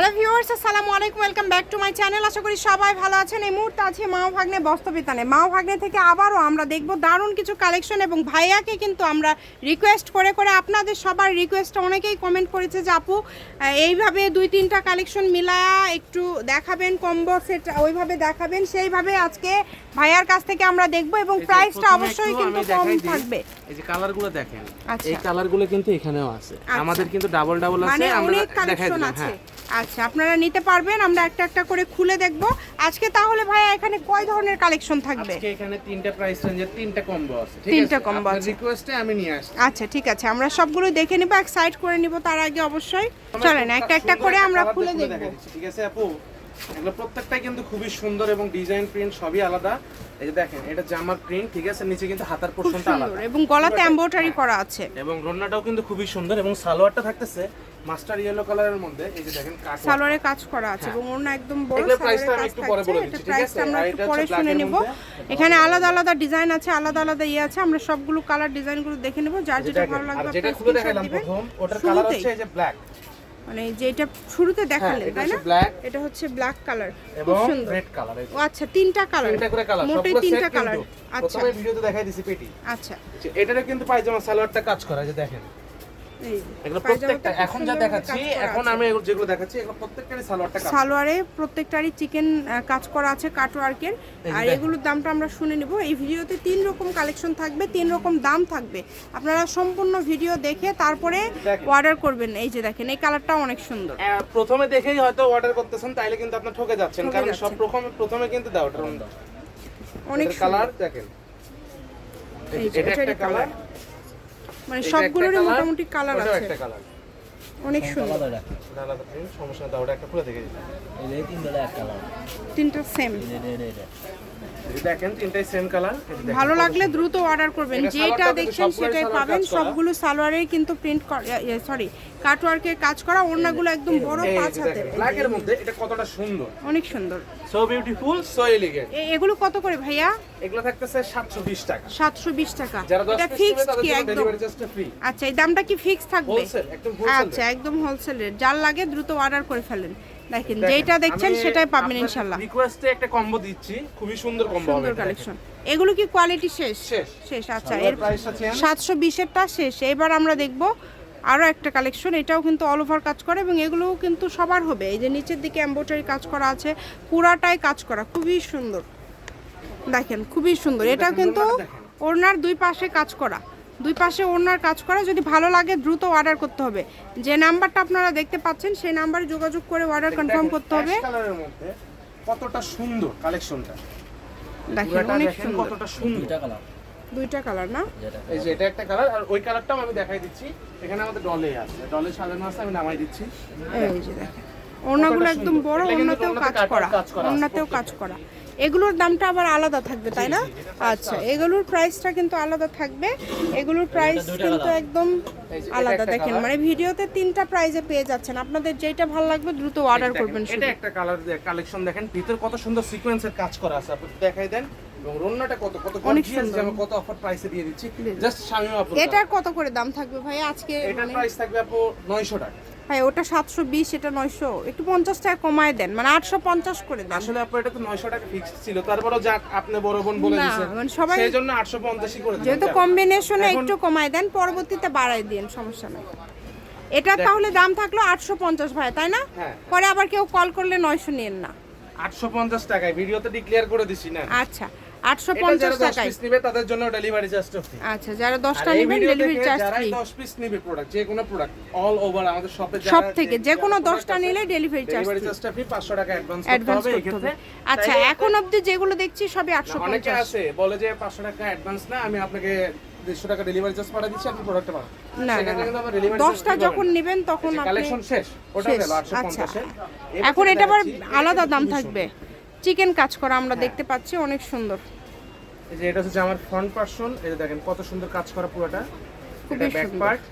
Hello viewers আসসালামু আলাইকুম welcome back to my channel আশা করি সবাই ভালো আছেন। এই মুহূর্তে আছে মাও ভাগ্নে বস্তবিতানে মাও ভাগ্নে থেকে আবারও আমরা দেখব দারুণ কিছু কালেকশন এবং ভাইয়াকে কিন্তু আমরা রিকোয়েস্ট করে করে আপনাদের সবার রিকোয়েস্ট অনেকেই কমেন্ট করেছে যে আপু এইভাবে দুই তিনটা কালেকশন মিলায়া একটু দেখাবেন কম্বো সেট ওইভাবে দেখাবেন। সেইভাবে আজকে ভাইয়ার কাছ থেকে আমরা দেখব এবং প্রাইসটা অবশ্যই কিন্তু কম থাকবে। এই যে কালারগুলো দেখেন আচ্ছা। এই কালারগুলো কিন্তু এখানেও আছে। আচ্ছা। আমাদের কিন্তু ডাবল ডাবল আছে মানে আমরা দেখাই দিলাম হ্যাঁ। আচ্ছা আপনারা নিতে পারবেন আমরা একটা একটা করে খুলে দেখব। আজকে তাহলে ভাইয়া এখানে কয় ধরনের কালেকশন থাকবে? আজকে এখানে তিনটা প্রাইস রেঞ্জের তিনটা কম্বো আছে ঠিক তিনটা আপনার আছে। রিকোয়েস্টে আমি নিয়ে আসছি। আচ্ছা ঠিক আছে আমরা সবগুলো দেখে নিব এক সাইড করে নিব তার আগে অবশ্যই। চলেন একটা একটা করে আমরা খুলে দেখব। ঠিক আছে আপু? এগুলো প্রত্যেকটাই কিন্তু খুবই সুন্দর এবং ডিজাইন প্রিন্ট সবই আলাদা। এই যে দেখেন এটা জামার প্রিন্ট ঠিক আছে? নিচে কিন্তু হাতার পোর্শনটা আলাদা। এবং গলাতে এমব্রয়ডারি। করা আছে। এবং রন্নাটাও কিন্তু খুবই সুন্দর এবং সালোয়ারটা থাকতেছে মাস্টার ইয়েলো কালারের মধ্যে এই যে দেখেন কাট সালোয়ারে কাজ করা আছে এবং ওর একদম বড় এগুলোর সালোয়ারে আমি কাজ একটু পরে থাকছে। বলে এটা দিচ্ছি, ঠিক প্রাইসটা আছে? আমরা একটু পরে শুনে নিব। এখানে আলাদা আলাদা ডিজাইন আছে আলাদা আলাদা ইয়ে আছে। আমরা সবগুলো কালার ডিজাইনগুলো দেখে নেব যার যেটা ভালো লাগবে যেটা খুলে দেখালাম প্রথম ওটার কালার হচ্ছে এই যে ব্ল্যাক মানে যেটা শুরুতে দেখালেন তাই না? এটা হচ্ছে ব্ল্যাক কালার এবং সুন্দর। রেড কালার ও আচ্ছা তিনটা কালার তিনটা করে কালার মোটে তিনটা কালার আচ্ছা প্রথমে ভিডিওতে দেখাই দিছি পেটি। আচ্ছা। এটারও কিন্তু পায়জামা সালোয়ারটা কাজ করা যে দেখেন। এগুলো প্রত্যেকটা এখন যা দেখাচ্ছি এখন আমি যেগুলো দেখাচ্ছি এগুলো প্রত্যেকটারই সালোয়ারটা সালোয়ারে প্রত্যেকটারই চিকেন কাজ করা আছে কাটওয়ার্কের। আর এগুলোর দামটা আমরা শুনে নিব। এই ভিডিওতে তিন রকম কালেকশন থাকবে তিন রকম দাম থাকবে। আপনারা সম্পূর্ণ ভিডিও দেখে তারপরে অর্ডার করবেন। এই যে দেখেন এই কালারটা অনেক সুন্দর। প্রথমে দেখেই হয়তো অর্ডার করতেছেন তাইলে কিন্তু আপনি ঠকে যাচ্ছেন। কারণ সব প্রথমে প্রথমে কিন্তু দাও অনেক কালার দেখেন। এটা একটা কালার মানে সবগুলোরই মোটামুটি কালার আছে। একটা কালার অনেক সুন্দর। আলাদা সমস্যা নেই দাও ওটা একটা খুলে দেখে দিচ্ছি তিনটা সেম এই যে দেখেন তিনটাই সেম কালার ভালো লাগলে দ্রুত অর্ডার করবেন। যেটা দেখছেন সেটাই পাবেন। সবগুলো সালোয়ারেই কিন্তু প্রিন্ট সরি কাটওয়ার্কের কাজ করা। ওড়নাগুলো একদম বড় পাঁচ হাতের। ব্ল্যাক এর মধ্যে এটা কতটা সুন্দর। অনেক সুন্দর। সো বিউটিফুল সো এলিগেন্ট এগুলো কত করে ভাইয়া? এগুলো থাকতেছে 720 টাকা। সাতশো বিশ টাকা। যারা 10 এটা পিস নেবে ফিক্সড তাদের কি জন্য একদম? ডেলিভারি চার্জটা ফ্রি আচ্ছা এই দামটা কি ফিক্স থাকবে? হোলসেল একদম হোলসেল আচ্ছা একদম হোলসেল রেট যার লাগে দ্রুত অর্ডার করে ফেলেন। দেখেন যেটা দেখছেন সেটাই পাবেন আপনার ইনশাল্লাহ। রিকোয়েস্টে একটা কম্বো দিচ্ছি। খুবই সুন্দর কম্বো হবে সুন্দর কালেকশন এগুলো কি কোয়ালিটি শেষ? শেষ। শেষ আচ্ছা এর প্রাইসটা চেন সাতশো বিশেরটা শেষ। এবার আমরা দেখব আরও একটা কালেকশন এটাও কিন্তু অল ওভার কাজ করে এবং এগুলোও কিন্তু সবার হবে। এই যে নিচের দিকে এম্ব্রয়ডারি কাজ করা আছে পুরাটাই কাজ করা খুবই সুন্দর। দেখেন খুবই সুন্দর। এটাও কিন্তু ওড়নার দুই পাশে কাজ করা। দুই পাশে ওড়নার কাজ করা যদি ভালো লাগে দ্রুত অর্ডার করতে হবে। যে নাম্বারটা আপনারা দেখতে পাচ্ছেন সেই নাম্বারে যোগাযোগ করে অর্ডার কনফার্ম করতে হবে। কতটা সুন্দর কালেকশনটা দেখেন অনেক সুন্দর। কতটা সুন্দর। দুইটা কালার না? এই যে এটা একটা কালার আর ওই কালারটাও আমি দেখাই দিচ্ছি। এখানে আমাদের ডলে আছে। ডলে সাজানো আছে আমি নামাই দিচ্ছি। এই যে দেখেন। ওনাগুলো একদম বড় ওড়নাতে কাজ করা। ওড়নাতেও কাজ করা। এগুলোর দামটা আবার আলাদা থাকবে তাই না? এটা আচ্ছা এগুলোর প্রাইসটা কিন্তু আলাদা থাকবে। এগুলোর প্রাইস কিন্তু একদম এটা আলাদা। দেখেন মানে ভিডিওতে তিনটা প্রাইজে পেয়ে যাচ্ছেন। আপনাদের যেটা ভালো লাগবে দ্রুত অর্ডার করবেন এটা একটা কালার কালেকশন দেখেন। ভিতর কত সুন্দর সিকোয়েন্সের কাজ করা আছে। আপনি দেখাই দেন। এবং রন্নাটা কত কত অনেক সুন্দর। কত অফার প্রাইসে দিয়ে দিচ্ছি। জাস্ট শামিও আপু এটার কত করে দাম থাকবে ভাই আজকে এটার মানে? প্রাইস থাকবে আপু 900 টাকা। ভাই ওটা সাতশো বিশ এটা নয়শো। একটু পঞ্চাশ টাকা কমায় দেন মানে আটশো পঞ্চাশ করে দেন। আসলে আপু এটা তো 900 টাকা ফিক্স ছিল তারপরেও যাক আপনি বড় বোন বলে দিয়েছেন। মানে সবাই- সেই জন্য 850 ই করে যেহেতু কম্বিনেশনে একটু কমায় দেন পরবর্তীতে বাড়ায় দিন সমস্যা নাই। এটা তাহলে দাম থাকল আটশো পঞ্চাশ ভাই তাই না? হ্যাঁ। পরে আবার কেউ কল করলে নয়শো নিয়েন না। 850 টাকায় ভিডিওতে ডিক্লেয়ার করে দিছি না আচ্ছা। আটশো এটা যারা 10 টাকায়। পিস নেবে তাদের জন্য ডেলিভারি চার্জটা ফ্রি আচ্ছা যারা আর দশটা এই নেবেন ডেলিভারি চার্জ ফ্রি 10 পিস নেবে প্রোডাক্ট যে কোনো প্রোডাক্ট অল ওভার আমাদের শপে সব থেকে যে কোনো দশটা নিলে ডেলিভারি চার্জ ডেলিভারি চার্জটা ফ্রি 500 টাকা অ্যাডভান্স করতে হবে আচ্ছা এখন অবধি যেগুলো দেখছি সবই আটশো অনেকে পঞ্চাশ। আছে বলে যে 500 টাকা অ্যাডভান্স না আমি আপনাকে 150 টাকা ডেলিভারি চার্জ পাঠিয়ে দিচ্ছি আপনি প্রোডাক্টটা পাবেন না না সেক্ষেত্রে কিন্তু আমরা delivery দশটা যখন। নেবেন তখন আপনি কালেকশন শেষ ওটা 850 আচ্ছা। এখন এটা আবার আলাদা দাম থাকবে। চিকেন কাজ করা আমরা হ্যাঁ। দেখতে পাচ্ছি অনেক সুন্দর। এই যে এটা হচ্ছে আমার ফ্রন্ট পার্সন এই যে দেখেন কত সুন্দর কাজ করা পুরোটা খুবই এটা ব্যাক সুন্দর। পার্ট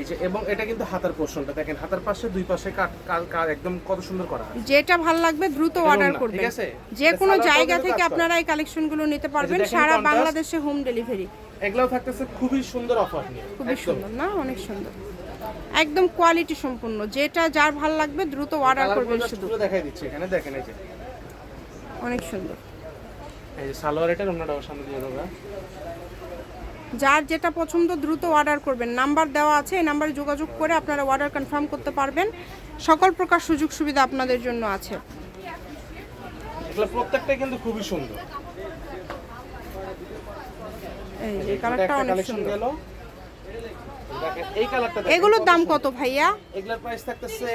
এই যে এবং এটা কিন্তু হাতার পোর্শনটা দেখেন হাতার পাশে দুই পাশে কাট একদম কত সুন্দর করা যেটা ভালো লাগবে দ্রুত অর্ডার করবেন আছে? যে কোনো জায়গা থেকে আপনারা এই কালেকশনগুলো নিতে পারবেন সারা। বাংলাদেশে হোম ডেলিভারি এগুলোও থাকতেছে খুবই সুন্দর অফার নিয়ে। খুবই সুন্দর না? অনেক সুন্দর। একদম কোয়ালিটি সম্পূর্ণ। যেটা যার ভালো লাগবে দ্রুত অর্ডার করবেন শুধু। দেখাই দিচ্ছি এখানে দেখেন এই যে। অনেক সুন্দর। এই যে সালোয়ার এটার অন্যটা সামনে দিয়ে দেবো। যার যেটা পছন্দ দ্রুত অর্ডার করবেন। নাম্বার দেওয়া আছে এই নাম্বারে যোগাযোগ করে আপনারা অর্ডার কনফার্ম করতে পারবেন। সকল প্রকার সুযোগ সুবিধা আপনাদের জন্য আছে। এগুলো প্রত্যেকটাই কিন্তু খুবই সুন্দর। এই যে কালারটা অনেক সুন্দর। এগুলোর দাম কত ভাইয়া? এগুলোর প্রাইস থাকতেছে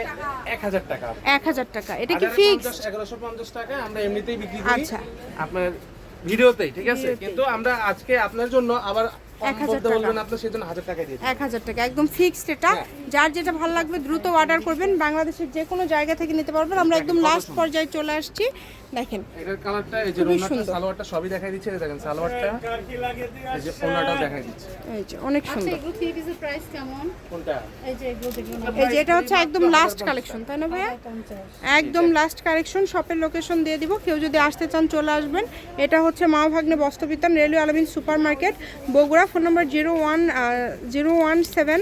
এক হাজার টাকা। এক হাজার টাকা এটা কি ফিক্স এগারোশো পঞ্চাশ টাকা আমরা এমনিতেই বিক্রি করি। আচ্ছা। আপনার ভিডিওতেই ঠিক আছে? কিন্তু আমরা আজকে আপনার জন্য আবার কম 1000 বলতে টাকা। বলবেন আপনি সেই জন্য হাজার টাকা দিয়ে দিন। এক হাজার টাকা একদম ফিক্সড এটা। হ্যাঁ। যার যেটা ভালো লাগবে দ্রুত অর্ডার করবেন। বাংলাদেশের যে কোনো জায়গা থেকে নিতে পারবেন। আমরা একদম লাস্ট পর্যায়ে চলে আসছি। দেখেন এটার কালারটা এই যে ওনাটা সালোয়ারটা সবই দেখাই দিচ্ছে। এই দেখেন সালোয়ারটা এই যে ওনাটাও দেখাই দিচ্ছে। এই যে অনেক সুন্দর আচ্ছা সুন্দর। এগুলো থ্রি পিসের প্রাইস কেমন? কোনটা? এই যে এগুলো দেখুন। এই যে এটা হচ্ছে একদম লাস্ট কালেকশন তাই না ভাইয়া? একদম লাস্ট কালেকশন শপের লোকেশন দিয়ে দিব। কেউ যদি আসতে চান চলে আসবেন। এটা হচ্ছে Ma Bhagne Bastrabitan railway Almin super market Bogura phone number zero one zero one seven